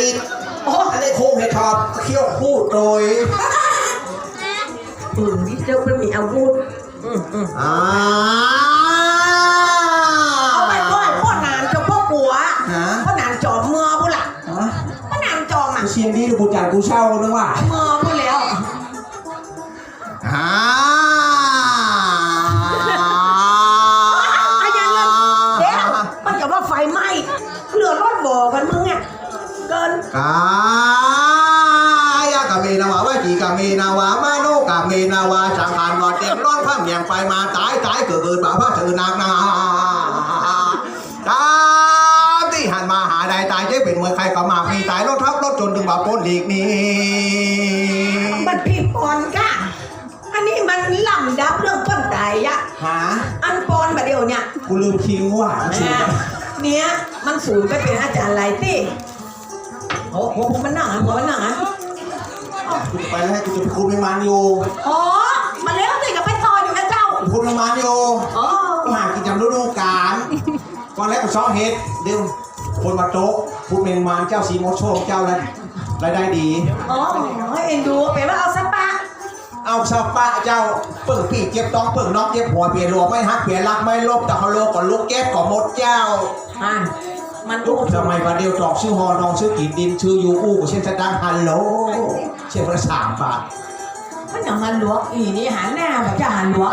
ลีโอ้อันนี้โค้งเห็ดทอบเคี่ยวพูดโดยอืมนี่เจ้าเป็นมีอาวุธอืมอืมอ่าเอาไปก่อนพ่อนานเจ้าพ่อปัวฮะพ่อนานจอมเมื่อพุ่นล่ะฮะพ่อนานจอมอะกูเชียงดีกูจ่ายกูเช่านึกว่าเมื่อพุ่นแล้วอ่าอายังเงินเดี๋ยวมันจะว่าไฟไหม้เหลือรถบ่อกันมึงอะเกินกายกะเมนาวาวาจีกะเมนาวามาโนกะเมนาวาสังหารวอดเตียงร้อนข้ามอย่างไปมาตายตายเกิดเกิดบ่าวพระเจอนาคนาตามที่หันมาหาใดตายเจ๊เป็นมวยใครก็มากมีตายรถทับรถจนถึงบ่าวพ้นหลีกหนี้มันผิดปอนก้าอันนี้มันลำดับเรื่องต้นไตอะหาอันปอนแบบเดียวเนี่ยกูลืมคิวว่ะนะเนี้ยมันสูงไปเป็นอาจารย์อะไรที่ โอ้โหมันนั่งอะมันนั่งอะกูจะไปแล้วให้กูจะไปคุมวิมานอยู่อ๋อมาแล้วสิกับไปซอยอยู่นะเจ้ากูคุมวิมานอยู่อ๋อกูหากินจำฤดูกาลก่อนแรกกูซ้อมเฮ็ดเดี๋ยวคนมาโจ๊กพูดเมงมานเจ้าสีโมโชคเจ้ารายรายได้ดี อ๋อเอ็นดูเป็นว่าเอาสปาเอาชาวปะเจ้าเปิ่งปีเจ็บต้องเปิ่งน้องเจ็บหัวเปลี่ยนรัวไม่ฮักเปลี่ยนรักไม่ลบแต่ฮาโลก่อนลูกแก๊บก่อนหมดเจ้าอ่าน มันลูกทำไมวันเดียวตอกชื่อฮอนองชื่อกีดินชื่อยูอู้เช่นสตังฮัลโหลเช่นประสามบาทมันอย่างมันหลวงอีนี่หันหน้าแบบจะหันหลวง